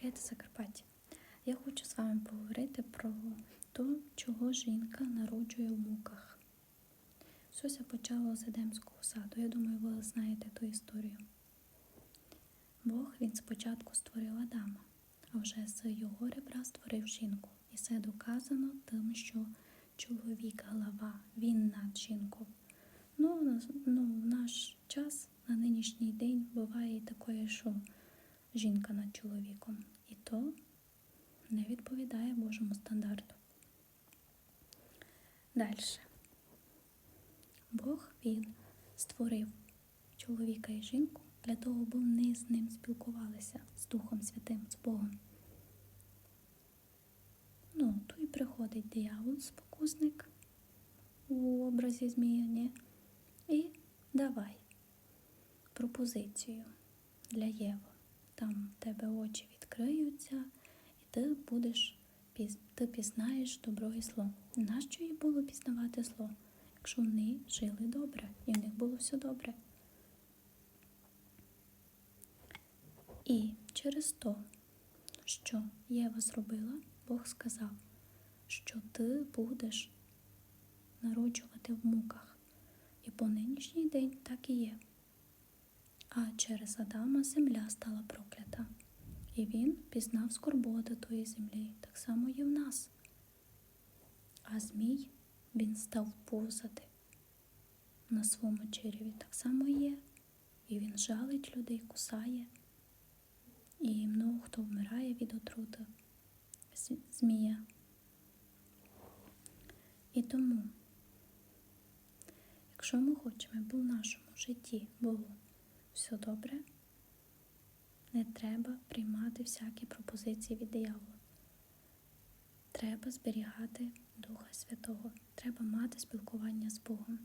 Привіт, Закарпаття! Я хочу з вами поговорити про те, чого жінка народжує в муках. Все почало з Едемського саду. Я думаю, ви знаєте ту історію. Бог він спочатку створив Адама, а вже з його ребра створив жінку. І це доказано тим, що чоловік глава, він над жінкою. Ну, ну, в наш час, на нинішній день, буває таке, що жінка над чоловіком. І то не відповідає Божому стандарту. Далі. Бог він створив чоловіка і жінку для того, бо вони з ним спілкувалися з Духом Святим, з Богом. Ну, то і приходить диявол, спокусник у образі зміяні. І давай пропозицію для Єви. Там в тебе очі відкриються, і ти будеш ти пізнаєш добро і зло. Нащо їй було пізнавати зло, якщо вони жили добре, і в них було все добре. І через то, що Єва зробила, Бог сказав, що ти будеш народжувати в муках. І по нинішній день так і є. А через Адама земля стала проклята, і він пізнав скорботи тої землі, так само і в нас. А Змій він став повзати на своєму череві, так само є. І він жалить людей, кусає. І много хто вмирає від отрути змія. І тому, якщо ми хочемо, аби в нашому житті було все добре, не треба приймати всякі пропозиції від диявола. Треба зберігати Духа Святого, треба мати спілкування з Богом.